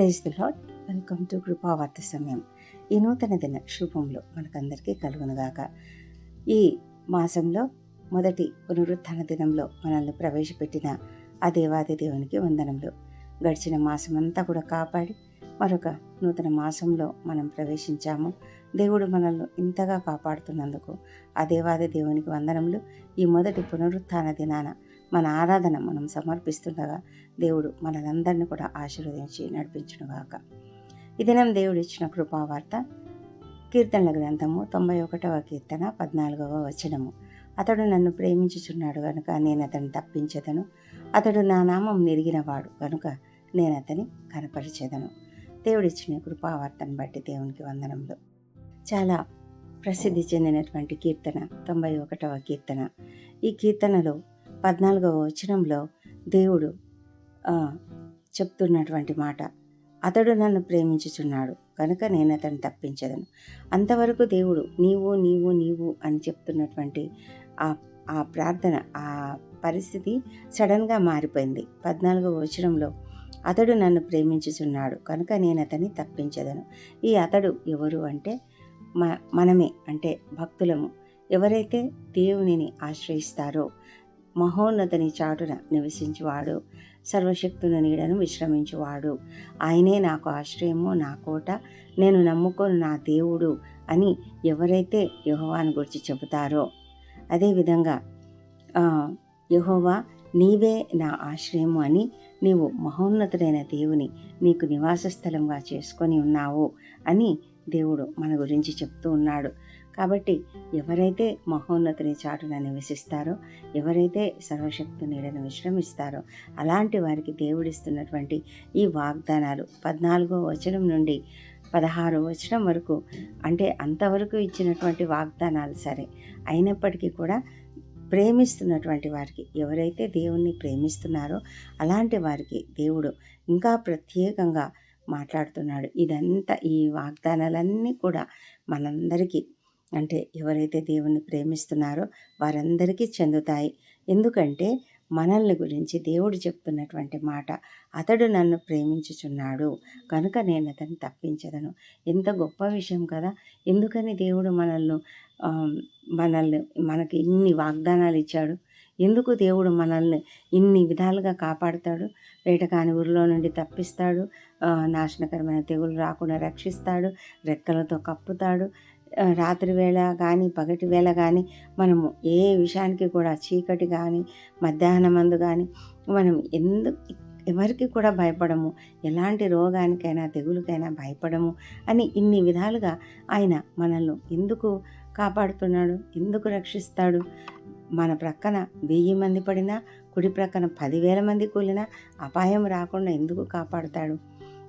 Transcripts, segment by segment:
Praise the Lord welcome to కృపావార్త సమయం. ఈ నూతన దిన శుభంలో మనకందరికీ కలుగునుగాక. ఈ మాసంలో మొదటి పునరుత్థాన దినంలో మనల్ని ప్రవేశపెట్టిన ఆ దేవాది దేవునికి వందనములు. గడిచిన మాసం అంతా కూడా కాపాడి మరొక నూతన మాసంలో మనం ప్రవేశించాము. దేవుడు మనల్ని ఇంతగా కాపాడుతున్నందుకు ఆ దేవాది దేవునికి వందనములు. ఈ మొదటి పునరుత్థాన దినాన మన ఆరాధన మనం సమర్పిస్తుండగా దేవుడు మనలందరినీ కూడా ఆశీర్వదించి నడిపించునుగాక. ఈ దినం దేవుడు ఇచ్చిన కృపావార్త కీర్తనల గ్రంథము తొంభై ఒకటవ కీర్తన పద్నాలుగవ వచనము. అతడు నన్ను ప్రేమించుచున్నాడు గనుక నేను అతన్ని తప్పించదను. అతడు నా నామం నెరిగినవాడు గనుక నేను అతని కనపరిచేదను. దేవుడిచ్చిన కృపావార్తను బట్టి దేవునికి వందనములు. చాలా ప్రసిద్ధి చెందినటువంటి కీర్తన తొంభై ఒకటవ కీర్తన. ఈ కీర్తనలో పద్నాలుగవ వచనంలో దేవుడు చెప్తున్నటువంటి మాట. అతడు నన్ను ప్రేమించుచున్నాడు కనుక నేను అతన్ని తప్పించదను. అంతవరకు దేవుడు నీవు నీవు నీవు అని చెప్తున్నటువంటి ఆ ఆ ప్రార్థన ఆ పరిస్థితి సడన్గా మారిపోయింది. పద్నాలుగవ వచనంలో అతడు నన్ను ప్రేమించుచున్నాడు కనుక నేను అతన్ని తప్పించదను. ఈ అతడు ఎవరు అంటే మ మనమే అంటే భక్తులము. ఎవరైతే దేవునిని ఆశ్రయిస్తారో మహోన్నతని చాటున నివసించువాడు. సర్వశక్తుల నీడను విశ్రమించువాడు. ఆయనే నాకు ఆశ్రయము నా కోట. నేను నమ్ముకొని నా దేవుడు అని ఎవరైతే యహోవాను గురించి చెబుతారో అదేవిధంగా యహోవా నీవే నా ఆశ్రయము అని నీవు మహోన్నతుడైన దేవుని నీకు నివాస స్థలంగా చేసుకొని ఉన్నావు అని దేవుడు మన గురించి చెప్తూ ఉన్నాడు. కాబట్టి ఎవరైతే మహోన్నతిని చాటున నివసిస్తారో ఎవరైతే సర్వశక్తి నీడను విశ్రమిస్తారో అలాంటి వారికి దేవుడిస్తున్నటువంటి ఈ వాగ్దానాలు పద్నాలుగో వచనం నుండి పదహారో వచనం వరకు అంటే అంతవరకు ఇచ్చినటువంటి వాగ్దానాలు సరే. అయినప్పటికీ కూడా ప్రేమిస్తున్నటువంటి వారికి ఎవరైతే దేవుణ్ణి ప్రేమిస్తున్నారో అలాంటి వారికి దేవుడు ఇంకా ప్రత్యేకంగా మాట్లాడుతున్నాడు. ఇదంతా ఈ వాగ్దానాలన్నీ కూడా మనందరికీ అంటే ఎవరైతే దేవుణ్ణి ప్రేమిస్తున్నారో వారందరికీ చెందుతాయి. ఎందుకంటే మనల్ని గురించి దేవుడు చెప్తున్నటువంటి మాట అతడు నన్ను ప్రేమించుచున్నాడు. కనుక నేను అతన్ని తప్పించదను. ఎంత గొప్ప విషయం కదా! ఎందుకని దేవుడు మనల్ని మనల్ని మనకి ఇన్ని వాగ్దానాలు ఇచ్చాడు? ఎందుకు దేవుడు మనల్ని ఇన్ని విధాలుగా కాపాడుతాడు? వేటకాని ఊరిలో నుండి తప్పిస్తాడు. నాశనకరమైన తెగులు రాకుండా రక్షిస్తాడు. రెక్కలతో కప్పుతాడు. రాత్రి వేళ కానీ పగటి వేళ కానీ మనము ఏ విషయానికి కూడా చీకటి కానీ మధ్యాహ్నం మందు కానీ మనం ఎందుకు ఎవరికి కూడా భయపడము. ఎలాంటి రోగానికైనా తెగులుకైనా భయపడము అని ఇన్ని విధాలుగా ఆయన మనల్ని ఎందుకు కాపాడుతున్నాడు? ఎందుకు రక్షిస్తాడు? మన ప్రక్కన వెయ్యి మంది పడినా కుడి ప్రక్కన పదివేల మంది కూలినా అపాయం రాకుండా ఎందుకు కాపాడుతాడు?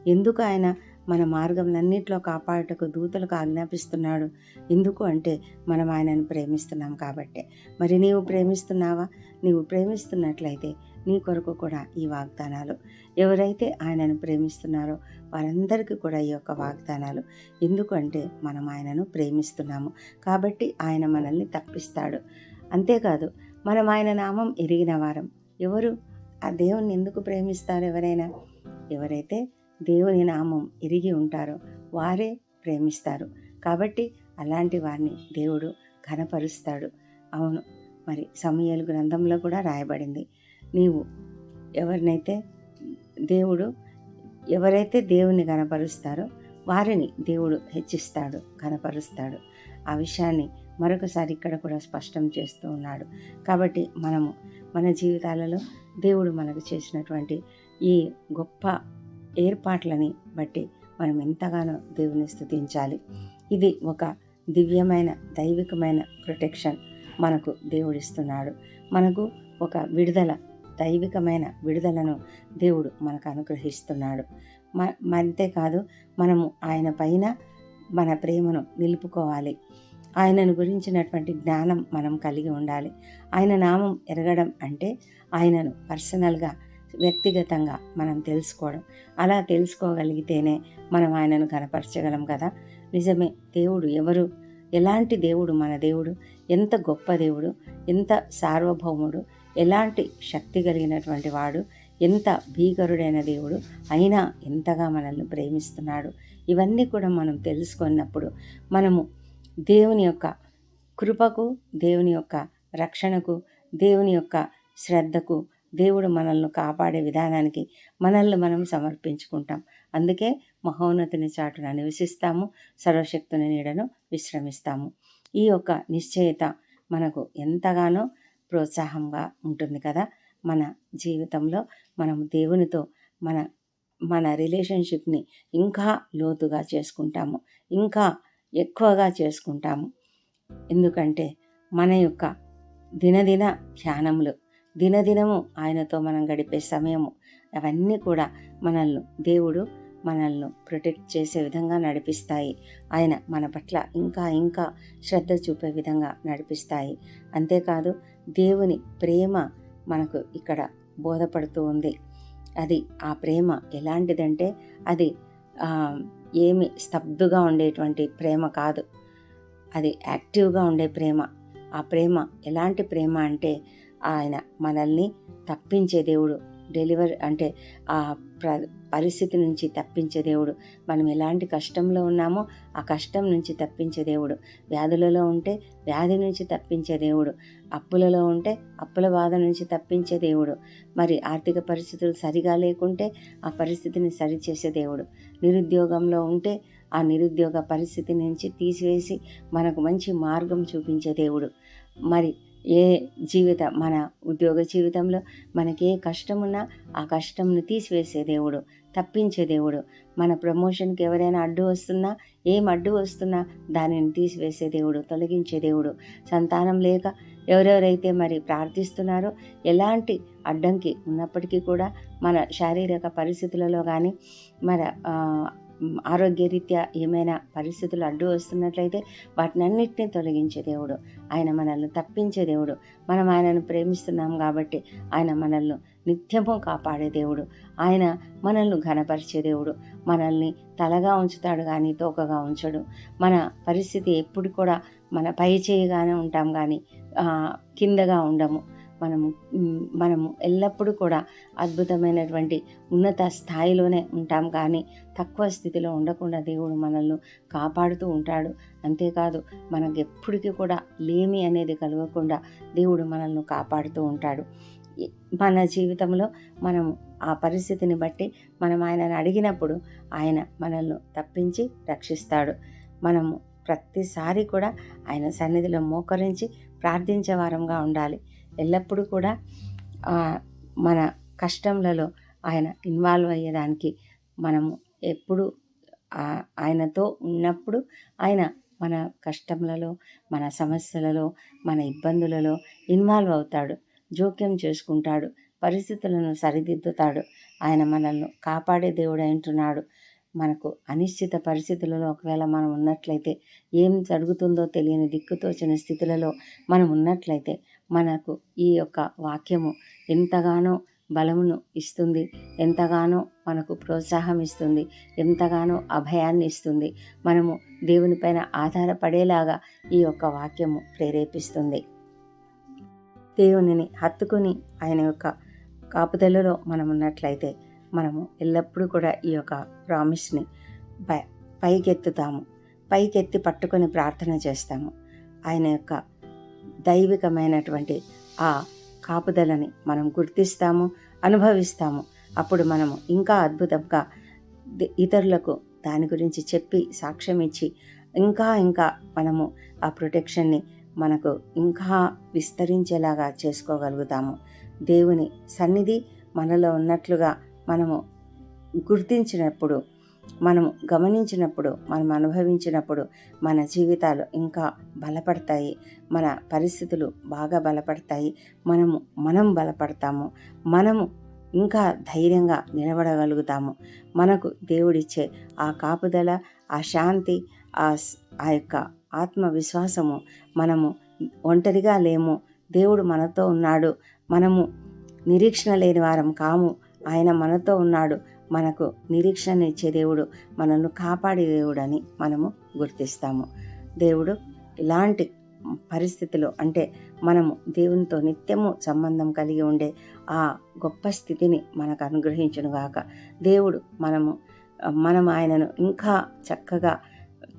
ఎందుకు ఆయన మన మార్గంలన్నింటిలో కాపాడుటకు దూతలకు ఆజ్ఞాపిస్తున్నాడు. ఎందుకు అంటే మనం ఆయనను ప్రేమిస్తున్నాం కాబట్టే. మరి నీవు ప్రేమిస్తున్నావా? నీవు ప్రేమిస్తున్నట్లయితే నీ కొరకు కూడా ఈ వాగ్దానాలు. ఎవరైతే ఆయనను ప్రేమిస్తున్నారో వారందరికీ కూడా ఈ యొక్క వాగ్దానాలు. ఎందుకంటే మనం ఆయనను ప్రేమిస్తున్నాము. కాబట్టి ఆయన మనల్ని తప్పిస్తాడు. అంతేకాదు మనం ఆయన నామం ఎరిగిన వారం. ఎవరు? ఆ దేవుణ్ణి ఎందుకు ప్రేమిస్తారు ఎవరైనా? ఎవరైతే దేవుని నామం ఎరిగి ఉంటారో. వారే ప్రేమిస్తారు. కాబట్టి అలాంటి వారిని దేవుడు ఘనపరుస్తాడు. అవును మరి సమయాలు గ్రంథంలో కూడా రాయబడింది. నీవు ఎవరినైతే దేవుడు ఎవరైతే దేవుని కనపరుస్తారో వారిని దేవుడు హెచ్చిస్తాడు కనపరుస్తాడు ఆ విషయాన్ని మరొకసారి ఇక్కడ కూడా స్పష్టం చేస్తూ ఉన్నాడు. కాబట్టి మనము మన జీవితాలలో దేవుడు మనకు చేసినటువంటి ఈ గొప్ప ఏర్పాట్లని బట్టి మనం ఎంతగానో దేవుని స్థుతించాలి. ఇది ఒక దివ్యమైన దైవికమైన ప్రొటెక్షన్ మనకు దేవుడిస్తున్నాడు. మనకు ఒక విడుదల దైవికమైన విడుదలను దేవుడు మనకు అనుగ్రహిస్తున్నాడు. మ అంతేకాదు మనము ఆయన పైన మన ప్రేమను నిలుపుకోవాలి. ఆయనను గురించినటువంటి జ్ఞానం మనం కలిగి ఉండాలి. ఆయన నామం ఎరగడం అంటే ఆయనను పర్సనల్గా వ్యక్తిగతంగా మనం తెలుసుకోవడం. అలా తెలుసుకోగలిగితేనే మనం ఆయనను కనపరచగలం కదా. నిజమే దేవుడు ఎవరు? ఎలాంటి దేవుడు మన దేవుడు? ఎంత గొప్ప దేవుడు? ఎంత సార్వభౌముడు? ఎలాంటి శక్తి కలిగినటువంటి వాడు? ఎంత భీకరుడైన దేవుడు? అయినా ఎంతగా మనల్ని ప్రేమిస్తున్నాడు? ఇవన్నీ కూడా మనం తెలుసుకున్నప్పుడు మనము దేవుని యొక్క కృపకు దేవుని యొక్క రక్షణకు దేవుని యొక్క శ్రద్ధకు దేవుడు మనల్ని కాపాడే విధానానికి మనల్ని మనం సమర్పించుకుంటాం. అందుకే మహోన్నతిని చాటును నివసిస్తాము సర్వశక్తుని నీడను విశ్రమిస్తాము. ఈ యొక్క నిశ్చయత మనకు ఎంతగానో ప్రోత్సాహంగా ఉంటుంది కదా. మన జీవితంలో మనం దేవునితో మన మన రిలేషన్షిప్ని ఇంకా లోతుగా చేసుకుంటాము ఇంకా ఎక్కువగా చేసుకుంటాము. ఎందుకంటే మన యొక్క దినదిన ధ్యానములు దినదినము ఆయనతో మనం గడిపే సమయము అవన్నీ కూడా మనల్ని దేవుడు మనల్ని ప్రొటెక్ట్ చేసే విధంగా నడిపిస్తాయి. ఆయన మన పట్ల ఇంకా ఇంకా శ్రద్ధ చూపే విధంగా నడిపిస్తాయి. అంతేకాదు దేవుని ప్రేమ మనకు ఇక్కడ బోధపడుతూ ఉంది. అది ఆ ప్రేమ ఎలాంటిదంటే అది ఏమి స్తబ్దుగా ఉండేటువంటి ప్రేమ కాదు. అది యాక్టివ్గా ఉండే ప్రేమ. ఆ ప్రేమ ఎలాంటి ప్రేమ అంటే ఆయన మనల్ని తప్పించే దేవుడు. డెలివర్ అంటే ఆ ప్ర పరిస్థితి నుంచి తప్పించే దేవుడు. మనం ఎలాంటి కష్టంలో ఉన్నామో ఆ కష్టం నుంచి తప్పించే దేవుడు. వ్యాధులలో ఉంటే వ్యాధి నుంచి తప్పించే దేవుడు. అప్పులలో ఉంటే అప్పుల బాధ నుంచి తప్పించే దేవుడు. మరి ఆర్థిక పరిస్థితులు సరిగా లేకుంటే ఆ పరిస్థితిని సరిచేసే దేవుడు. నిరుద్యోగంలో ఉంటే ఆ నిరుద్యోగ పరిస్థితి నుంచి తీసివేసి మనకు మంచి మార్గం చూపించే దేవుడు. మరి ఏ జీవిత మన ఉద్యోగ జీవితంలో మనకి ఏ కష్టం ఉన్నా ఆ కష్టంను తీసివేసే దేవుడు తప్పించే దేవుడు. మన ప్రమోషన్కి ఎవరైనా అడ్డు వస్తున్నా ఏం అడ్డు వస్తున్నా దానిని తీసివేసే దేవుడు తొలగించే దేవుడు. సంతానం లేక ఎవరెవరైతే మరి ప్రార్థిస్తున్నారో ఎలాంటి అడ్డంకి ఉన్నప్పటికీ కూడా మన శారీరక పరిస్థితులలో కానీ మన ఆరోగ్యరీత్యా ఏమైనా పరిస్థితులు అడ్డు వస్తున్నట్లయితే వాటినన్నిటినీ తొలగించే దేవుడు. ఆయన మనల్ని తప్పించే దేవుడు. మనం ఆయనను ప్రేమిస్తున్నాం కాబట్టి ఆయన మనల్ని నిత్యము కాపాడే దేవుడు. ఆయన మనల్ని ఘనపరిచే దేవుడు. మనల్ని తలగా ఉంచుతాడు కానీ తోకగా ఉంచడు. మన పరిస్థితి ఎప్పుడు కూడా మన పై చేయగానే ఉంటాం కానీ కిందగా ఉండము. మనము మనము ఎల్లప్పుడూ కూడా అద్భుతమైనటువంటి ఉన్నత స్థాయిలోనే ఉంటాం. కానీ తక్కువ స్థితిలో ఉండకుండా దేవుడు మనల్ని కాపాడుతూ ఉంటాడు. అంతేకాదు మనకు ఎప్పటికీ కూడా లేమి అనేది కలగకుండా దేవుడు మనల్ని కాపాడుతూ ఉంటాడు. మన జీవితంలో మనము ఆ పరిస్థితిని బట్టి మనం ఆయనను అడిగినప్పుడు ఆయన మనల్ని తప్పించి రక్షిస్తాడు. మనము ప్రతిసారి కూడా ఆయన సన్నిధిలో మోకరించి ప్రార్థించే వారంగా ఉండాలి. ఎల్లప్పుడూ కూడా మన కష్టంలలో ఆయన ఇన్వాల్వ్ అయ్యేదానికి మనము ఎప్పుడు ఆయనతో ఉన్నప్పుడు ఆయన మన కష్టములలో మన సమస్యలలో మన ఇబ్బందులలో ఇన్వాల్వ్ అవుతాడు. జోక్యం చేసుకుంటాడు. పరిస్థితులను సరిదిద్దుతాడు. ఆయన మనల్ని కాపాడే దేవుడు అంటున్నాడు మనకు అనిశ్చిత పరిస్థితులలో ఒకవేళ మనం ఉన్నట్లయితే ఏం జరుగుతుందో తెలియని దిక్కుతోచిన స్థితులలో మనం ఉన్నట్లయితే మనకు ఈ యొక్క వాక్యము ఎంతగానో బలమును ఇస్తుంది ఎంతగానో మనకు ప్రోత్సాహం ఇస్తుంది ఎంతగానో అభయాన్ని ఇస్తుంది. మనము దేవునిపైన ఆధారపడేలాగా ఈ యొక్క వాక్యము ప్రేరేపిస్తుంది. దేవునిని హత్తుకుని ఆయన యొక్క కాపుదలలో మనం ఉన్నట్లయితే మనము ఎల్లప్పుడూ కూడా ఈ యొక్క ప్రామిస్ని పైకెత్తుతాము. పైకెత్తి పట్టుకొని ప్రార్థన చేస్తాము. ఆయన యొక్క దైవికమైనటువంటి ఆ కాపుదలని మనం గుర్తిస్తాము అనుభవిస్తాము. అప్పుడు మనము ఇంకా అద్భుతంగా ఇతరులకు దాని గురించి చెప్పి సాక్ష్యం ఇచ్చి ఇంకా ఇంకా మనము ఆ ప్రొటెక్షన్ని మనకు ఇంకా విస్తరించేలాగా చేసుకోగలుగుతాము. దేవుని సన్నిధి మనలో ఉన్నట్లుగా మనము గుర్తించినప్పుడు మనం గమనించినప్పుడు మనం అనుభవించినప్పుడు మన జీవితాలు ఇంకా బలపడతాయి. మన పరిస్థితులు బాగా బలపడతాయి. మనము మనం బలపడతాము. మనము ఇంకా ధైర్యంగా నిలబడగలుగుతాము. మనకు దేవుడిచ్చే ఆ కాపుదల ఆ శాంతి ఆ ఆ యొక్క ఆత్మవిశ్వాసము మనము ఒంటరిగా లేము. దేవుడు మనతో ఉన్నాడు. మనము నిరీక్షణ లేని వారం కాము. ఆయన మనతో ఉన్నాడు. మనకు నిరీక్షణ ఇచ్చే దేవుడు మనల్ని కాపాడే దేవుడు అని మనము గుర్తిస్తాము. దేవుడు ఇలాంటి పరిస్థితిలో అంటే మనము దేవునితో నిత్యము సంబంధం కలిగి ఉండే ఆ గొప్ప స్థితిని మనకు అనుగ్రహించునుగాక. దేవుడు మనము మనం ఆయనను ఇంకా చక్కగా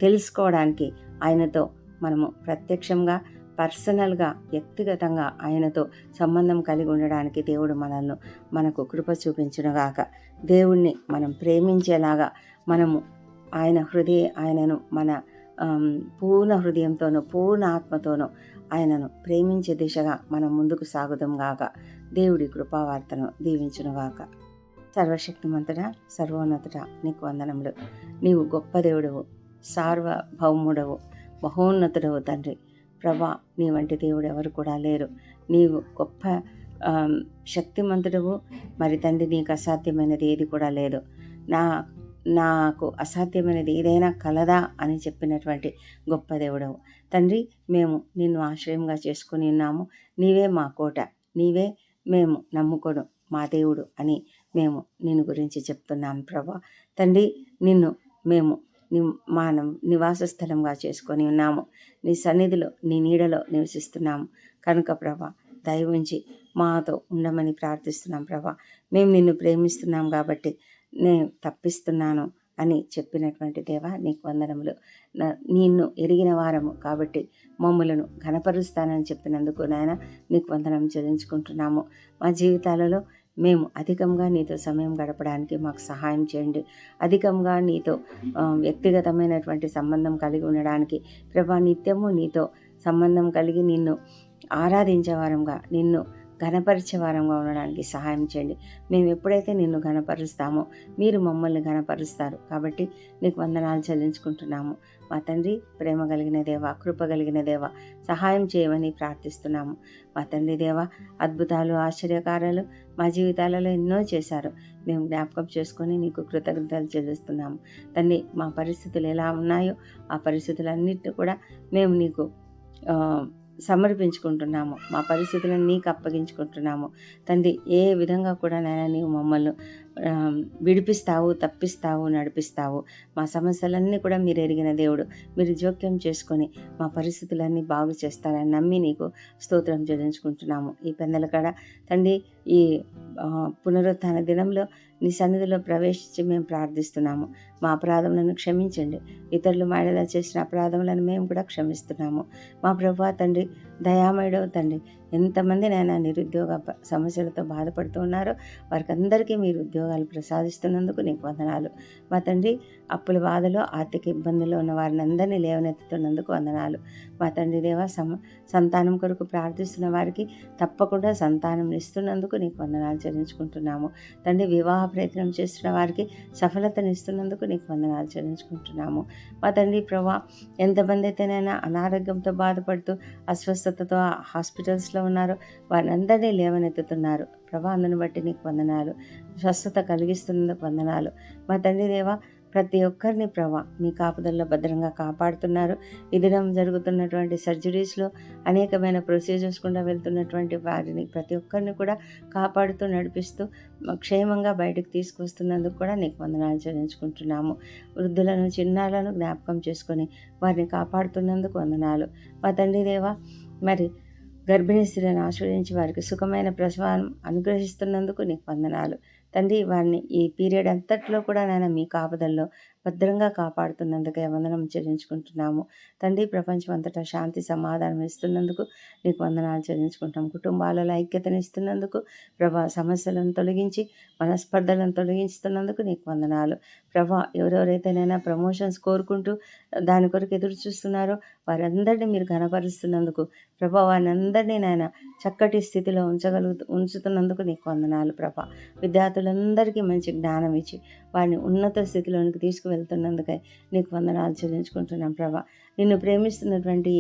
తెలుసుకోవడానికి ఆయనతో మనము ప్రత్యక్షంగా పర్సనల్గా వ్యక్తిగతంగా ఆయనతో సంబంధం కలిగి ఉండడానికి దేవుడు మనల్ని మనకు కృప చూపించునుగాక. దేవుణ్ణి మనం ప్రేమించేలాగా మనము ఆయన హృదయ ఆయనను మన పూర్ణ హృదయంతోనూ పూర్ణ ఆత్మతోనూ ఆయనను ప్రేమించే దిశగా మనం ముందుకు సాగుదాం గాక. దేవుడి కృపావార్తను దీవించునుగాక. సర్వశక్తిమంతుడా సర్వోన్నతుడ నీకు వందనములు. నీవు గొప్ప దేవుడవు సార్వభౌముడవు మహోన్నతుడవు తండ్రి. ప్రభా నీ వంటి దేవుడు ఎవరు కూడా లేరు. నీవు గొప్ప శక్తిమంతుడవు. మరి తండ్రి నీకు అసాధ్యమైనది ఏది కూడా లేదు. నా నాకు అసాధ్యమైనది ఏదైనా కలదా అని చెప్పినటువంటి గొప్ప దేవుడవు. తండ్రి మేము నిన్ను ఆశ్రయంగా చేసుకుని ఉన్నాము. నీవే మా కోట. నీవే మేము నమ్ముకోడు మా దేవుడు అని మేము నిన్ను గురించి చెప్తున్నాం ప్రభా. తండ్రి నిన్ను మేము మనం నివాస స్థలంగా చేసుకొని ఉన్నాము. నీ సన్నిధిలో నీ నీడలో నివసిస్తున్నాము. కనుక ప్రభా దయవుంచి మాతో ఉండమని ప్రార్థిస్తున్నాం ప్రభా. మేము నిన్ను ప్రేమిస్తున్నాం కాబట్టి నేను తప్పిస్తున్నాను అని చెప్పినటువంటి దేవ నీకు వందనములు. నిన్ను ఎరిగిన వారము కాబట్టి మమ్మలను ఘనపరుస్తానని చెప్పినందుకు నాయన నీకు వందనం చెల్లించుకుంటున్నాము. మా జీవితాలలో మేము అధికంగా నీతో సమయం గడపడానికి మాకు సహాయం చేయండి. అధికంగా నీతో వ్యక్తిగతమైనటువంటి సంబంధం కలిగి ఉండడానికి ప్రభా నిత్యము నీతో సంబంధం కలిగి నిన్ను ఆరాధించే వారంగా నిన్ను ఘనపరిచే వారంగా ఉండడానికి సహాయం చేయండి. మేము ఎప్పుడైతే నిన్ను ఘనపరుస్తామో మీరు మమ్మల్ని ఘనపరుస్తారు. కాబట్టి నీకు వందనాలు చెల్లించుకుంటున్నాము. మా తండ్రి ప్రేమ కలిగిన దేవ కృప కలిగిన దేవ సహాయం చేయమని ప్రార్థిస్తున్నాము. మా తండ్రి దేవ అద్భుతాలు ఆశ్చర్యకారాలు మా జీవితాలలో ఎన్నో చేశారు. మేము జ్ఞాపకం చేసుకొని నీకు కృతజ్ఞతలు చెల్లిస్తున్నాము. తండ్రి మా పరిస్థితులు ఎలా ఉన్నాయో ఆ పరిస్థితులన్నింటినీ కూడా మేము నీకు సమర్పించుకుంటున్నాము. మా పరిస్థితులను నీకు అప్పగించుకుంటున్నాము. తండ్రి ఏ విధంగా కూడా నాయన నీవు మమ్మల్ని విడిపిస్తావు తప్పిస్తావు నడిపిస్తావు. మా సమస్యలన్నీ కూడా మీరు ఎరిగిన దేవుడు. మీరు జోక్యం చేసుకొని మా పరిస్థితులన్నీ బాగు చేస్తారని నమ్మి నీకు స్తోత్రం చెల్లించుకుంటున్నాము. ఈ పెందల కాడ తండ్రి ఈ పునరుత్న దినంలో నీ సన్నిధిలో ప్రవేశించి మేము ప్రార్థిస్తున్నాము. మా అపరాధములను క్షమించండి. ఇతరులు మాడలా చేసిన అపరాధములను మేము కూడా క్షమిస్తున్నాము. మా ప్రభా తండ్రి దయామయుడవు తండ్రి ఎంతమంది నాయన నిరుద్యోగ సమస్యలతో బాధపడుతూ ఉన్నారో వారికి అందరికీ మీరు ఉద్యోగాలు ప్రసాదిస్తున్నందుకు నీకు వందనాలు. మా తండ్రి అప్పుల బాధలో ఆర్థిక ఇబ్బందులు ఉన్న వారిని అందరినీ లేవనెత్తుతున్నందుకు వందనాలు. మా తండ్రి దేవ సమ సంతానం కొరకు ప్రార్థిస్తున్న వారికి తప్పకుండా సంతానం ఇస్తున్నందుకు నీకు వందనాలు చెల్లించుకుంటున్నాము. తండ్రి వివాహ ప్రయత్నం చేస్తున్న వారికి సఫలతనిస్తున్నందుకు నీకు వందనాలు చెల్లించుకుంటున్నాము. మా తండ్రి ప్రభా ఎంతమంది అయితేనైనా అనారోగ్యంతో బాధపడుతూ అస్వస్థతతో హాస్పిటల్స్లో ఉన్నారు. వారందరినీ లేవనెత్తుతున్నారు. ప్రభా అందును బట్టి నీకు వందనాలు. స్వస్థత కలిగిస్తున్నందుకు వందనాలు. మా తండ్రి దేవా ప్రతి ఒక్కరిని ప్రభా మీ కాపుదల్లో భద్రంగా కాపాడుతున్నారు. ఈ దినం జరుగుతున్నటువంటి సర్జరీస్లో అనేకమైన ప్రొసీజర్స్ కూడా వెళ్తున్నటువంటి వారిని ప్రతి ఒక్కరిని కూడా కాపాడుతూ నడిపిస్తూ క్షేమంగా బయటకు తీసుకొస్తున్నందుకు కూడా నీకు వందనాలు చెల్లించుకుంటున్నాము. వృద్ధులను చిన్నాలను జ్ఞాపకం చేసుకొని వారిని కాపాడుతున్నందుకు వందనాలు. మా తండ్రి దేవా మరి గర్భిణీ స్త్రీలను ఆశ్రయించి వారికి సుఖమైన ప్రసవాన్ని అనుగ్రహిస్తున్నందుకు నీకు వందనాలు. తండ్రి వారిని ఈ పీరియడ్ అంతట్లో కూడా నేను మీ కాపుదల్లో భద్రంగా కాపాడుతున్నందుకే వందనం చెల్లించుకుంటున్నాము. తండ్రి ప్రపంచం అంతటా శాంతి సమాధానం ఇస్తున్నందుకు నీకు వందనాలు చెల్లించుకుంటాం కుటుంబాలలో ఐక్యతను ఇస్తున్నందుకు ప్రభా సమస్యలను తొలగించి మనస్పర్ధలను తొలగిస్తున్నందుకు నీకు వందనాలు. ప్రభా ఎవరెవరైతేనైనా ప్రమోషన్స్ కోరుకుంటూ దాని కొరకు ఎదురు చూస్తున్నారో వారందరినీ మీరు కనపరుస్తున్నందుకు ప్రభా వారిని అందరినీ నాయన చక్కటి స్థితిలో ఉంచగలుగు ఉంచుతున్నందుకు నీకు వందనాలు ప్రభా. విద్యార్థులందరికీ మంచి జ్ఞానం ఇచ్చి వారిని ఉన్నత స్థితిలోనికి వెళ్తున్నందుకై నీకు వందనాలు చెల్లించుకుంటున్నాం ప్రభా. నిన్ను ప్రేమిస్తున్నటువంటి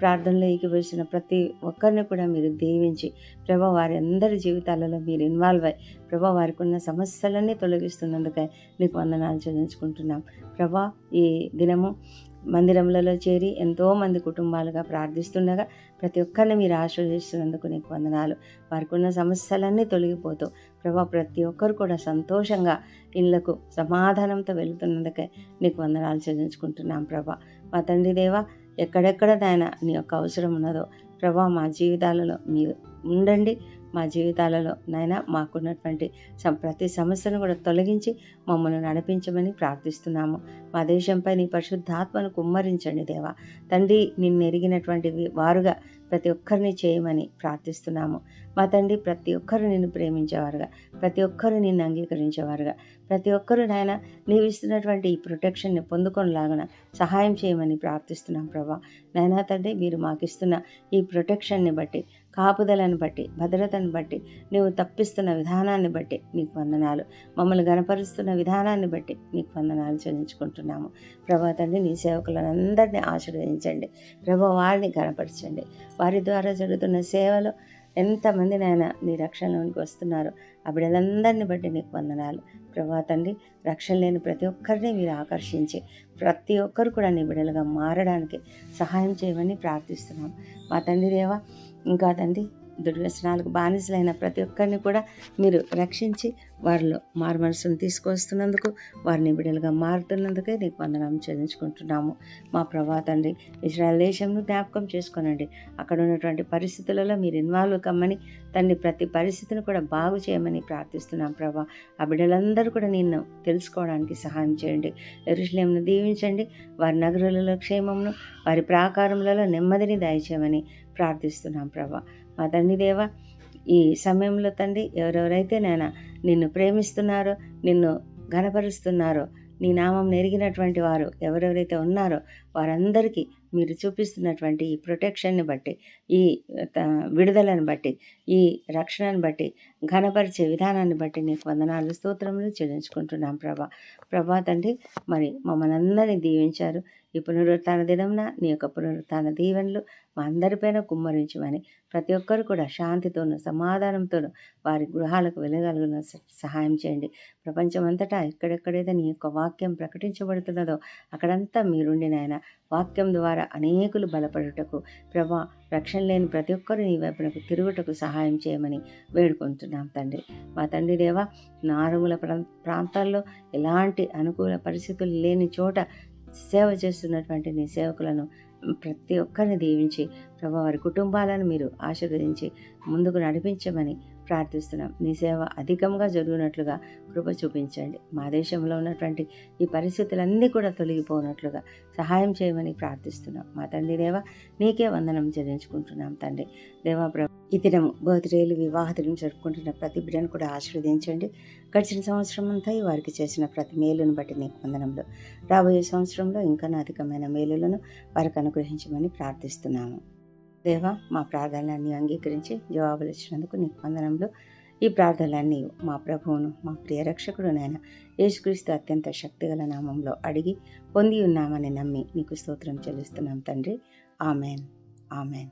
ప్రార్థనలో ఎగివేసిన ప్రతి ఒక్కరిని కూడా మీరు దీవించి ప్రభా వారి అందరి జీవితాలలో మీరు ఇన్వాల్వ్ అయ్యి ప్రభా వారికి ఉన్న సమస్యలన్నీ తొలగిస్తున్నందుకై నీకు వందనాలు చెల్లించుకుంటున్నాం. ప్రభా ఈ దినము మందిరములలో చేరి ఎంతోమంది కుటుంబాలుగా ప్రార్థిస్తుండగా ప్రతి ఒక్కరిని మీరు ఆశీర్వదిస్తున్నందుకు నీకు వందనాలు. వారికి ఉన్న సమస్యలన్నీ తొలగిపోతూ ప్రభా ప్రతి ఒక్కరు కూడా సంతోషంగా ఇళ్ళకు సమాధానంతో వెళుతున్నందుకే నీకు వందనాలు చెల్లించుకుంటున్నాం ప్రభా. మా తండ్రి దేవా ఎక్కడెక్కడ నాయన నీ యొక్క అవసరం ఉన్నదో ప్రభా మా జీవితాలలో మీరు ఉండండి. మా జీవితాలలో నాయన మాకున్నటువంటి ప్రతి సమస్యను కూడా తొలగించి మమ్మల్ని నడిపించమని ప్రార్థిస్తున్నాము. మా దేశంపై నీ పరిశుద్ధాత్మను కుమ్మరించండి దేవా. తండ్రి నిన్ను ఎరిగినటువంటి వారుగా ప్రతి ఒక్కరిని చేయమని ప్రార్థిస్తున్నాము. మా తండ్రి ప్రతి ఒక్కరు నిన్ను ప్రేమించేవారుగా. ప్రతి ఒక్కరు నిన్ను అంగీకరించేవారుగా. ప్రతి ఒక్కరు నాయన నీవు ఇస్తున్నటువంటి ఈ ప్రొటెక్షన్ని పొందుకొనిలాగన సహాయం చేయమని ప్రార్థిస్తున్నాం ప్రభా. నాయనా తండ్రి మీరు మాకు ఇస్తున్న ఈ ప్రొటెక్షన్ని బట్టి కాపుదలను బట్టి భద్రతను బట్టి నీవు తప్పిస్తున్న విధానాన్ని బట్టి నీకు వందనాలు. మమ్మల్ని గనపరుస్తున్న విధానాన్ని బట్టి నీకు వందనాలు చెల్లించుకుంటున్నాము. ప్రభా తండ్రి నీ సేవకులను అందరినీ ఆశీర్వదించండి. ప్రభా వారిని గనపరచండి వారి ద్వారా జరుగుతున్న సేవలో ఎంతమంది నాయన నీ రక్షణలోనికి వస్తున్నారో. ఆ బిడ్డలందరినీ బట్టి నీకు వందనాలు. ప్రభా తండ్రి రక్షణ లేని ప్రతి ఒక్కరిని మీరు ఆకర్షించి ప్రతి ఒక్కరు కూడా నీ బిడ్డలుగా మారడానికి సహాయం చేయమని ప్రార్థిస్తున్నాం. మా తండ్రి దేవా ఇంకా తండ్రి దుర్వ్యసనాలకు బానిసలైన ప్రతి ఒక్కరిని కూడా మీరు రక్షించి వారిలో మారు మనసును తీసుకొస్తున్నందుకు వారిని బిడ్డలుగా మారుతున్నందుకే నీకు వందనం చెల్లించుకుంటున్నాము. మా ప్రభా తండ్రి ఇజ్రాయల్ దేశంను జ్ఞాపకం చేసుకోనండి. అక్కడ ఉన్నటువంటి పరిస్థితులలో మీరు ఇన్వాల్వ్ కమ్మని తండ్రి ప్రతి పరిస్థితిని కూడా బాగు చేయమని ప్రార్థిస్తున్నాం ప్రభా. ఆ బిడ్డలందరూ కూడా నిన్ను తెలుసుకోవడానికి సహాయం చేయండి. ఎరుషులేంను దీవించండి. వారి నగరులలో క్షేమమును వారి ప్రాకారములలో నెమ్మదిని దయచేయమని ప్రార్థిస్తున్నాం ప్రభా. మా తండ్రి దేవ. ఈ సమయంలో తండ్రి ఎవరెవరైతే నేను నిన్ను ప్రేమిస్తున్నారో నిన్ను ఘనపరుస్తున్నారో నీ నామం నెరిగినటువంటి వారు ఎవరెవరైతే ఉన్నారో వారందరికీ మీరు చూపిస్తున్నటువంటి ఈ ప్రొటెక్షన్ని బట్టి ఈ త- విడుదలను బట్టి ఈ రక్షణను బట్టి ఘనపరిచే విధానాన్ని బట్టి నీకు వందనాలు స్తోత్రములు చెల్లించుకుంటున్నాం ప్రభా. ప్రభా తండ్రి మరి మమ్మల్ని అందరినీ దీవించారు. ఈ పునరుత్న దినంన నీ యొక్క పునరుత్న దీవెనలు మా అందరిపైన కుమ్మరించమని ప్రతి ఒక్కరు కూడా శాంతితోనూ సమాధానంతోనూ వారి గృహాలకు వెళ్ళగలుగున స- సహాయం చేయండి. ప్రపంచమంతటా ఎక్కడెక్కడైతే నీ యొక్క వాక్యం ప్రకటించబడుతున్నదో అక్కడంతా మీరుండి నాయన వాక్యం ద్వారా అనేకులు బలపడుటకు ప్రభా రక్షణ లేని ప్రతి ఒక్కరు నీ వైపునకు తిరుగుటకు సహాయం చేయమని వేడుకుంటున్నాం తండ్రి. మా తండ్రి దేవా నారుమూల ప్రా- ప్రాంతాల్లో ఎలాంటి అనుకూల పరిస్థితులు లేని చోట సేవ చేస్తున్నటువంటి నీ సేవకులను ప్రతి ఒక్కరిని దీవించి ప్రభా వారి కుటుంబాలను మీరు ఆశీర్వదించి ముందుకు నడిపించమని ప్రార్థిస్తున్నాం. నీ సేవ అధికంగా జరుగునట్లుగా కృప చూపించండి. మా దేశంలో ఉన్నటువంటి ఈ పరిస్థితులన్నీ కూడా తొలగిపోనట్లుగా సహాయం చేయమని ప్రార్థిస్తున్నాం. మా తండ్రి దేవ నీకే వందనం చెల్లించుకుంటున్నాం తండ్రి. దేవా ప్రభు ఈ దినం బర్త్డేలు వివాహతులను జరుపుకుంటున్న ప్రతి బిడ్డను కూడా ఆశీర్వదించండి. గడిచిన సంవత్సరం అంతా ఈ వారికి చేసిన ప్రతి మేలును బట్టి నీకు వందనంలో రాబోయే సంవత్సరంలో ఇంకా అధికమైన మేలులను వారికి అనుగ్రహించమని ప్రార్థిస్తున్నాము. దేవా మా ప్రార్థనలన్నీ అంగీకరించి జవాబులు ఇచ్చినందుకు నీకు వందనంలో ఈ ప్రార్థనలన్నీ మా ప్రభువును మా ప్రియ రక్షకుడు నాయన యేసుక్రీస్తు అత్యంత శక్తిగల నామంలో అడిగి పొంది ఉన్నామని నమ్మి నీకు స్తోత్రం చెల్లిస్తున్నాం తండ్రి. ఆమెన్. ఆమెన్.